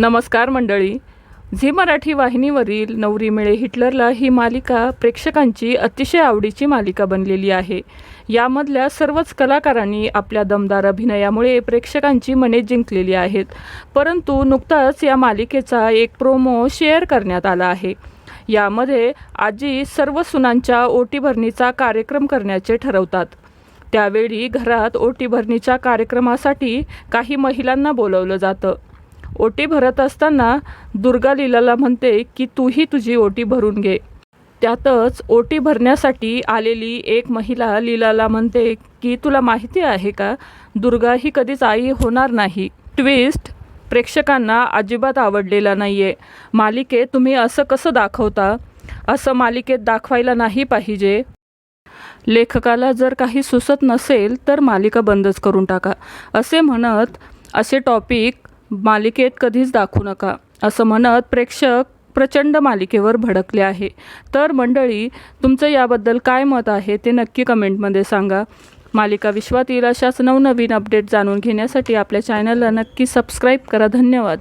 नमस्कार मंडळी. झी मराठी वाहिनीवरील नवरी मिळे हिटलरला ही मालिका प्रेक्षकांची अतिशय आवडीची मालिका बनलेली आहे. यामधल्या सर्वच कलाकारांनी आपल्या दमदार अभिनयामुळे प्रेक्षकांची मने जिंकलेली आहेत. परंतु नुकताच या मालिकेचा एक प्रोमो शेअर करण्यात आला आहे. यामध्ये आजी सर्व सुनांच्या ओटी भरणीचा कार्यक्रम करण्याचे ठरवतात. त्यावेळी घरात ओटी भरणीच्या कार्यक्रमासाठी काही महिलांना बोलवलं जातं. ओटी भरत असताना दुर्गा लीलाला म्हणते की तूही तुझी ओटी भरून घे. त्यातच ओटी भरण्यासाठी आलेली एक महिला लीलाला म्हणते की तुला माहिती आहे का दुर्गा ही कधीच आई होणार नाही. ट्विस्ट प्रेक्षकांना अजिबात आवडलेला नाही आहे मालिकेत तुम्ही असं कसं दाखवता? असं मालिकेत दाखवायला नाही पाहिजे. लेखकाला जर काही सुचत नसेल तर मालिका बंदच करून टाका. असे म्हणत असे टॉपिक मालिकेत कधीच दाखवू नका असं म्हणत प्रेक्षक प्रचंड मालिकेवर भडकले आहे. तर मंडळी तुमचं याबद्दल काय मत आहे ते नक्की कमेंटमध्ये सांगा. मालिका विश्वातील अशाच नवनवीन अपडेट जाणून घेण्यासाठी आपल्या चॅनलला नक्की सबस्क्राईब करा. धन्यवाद.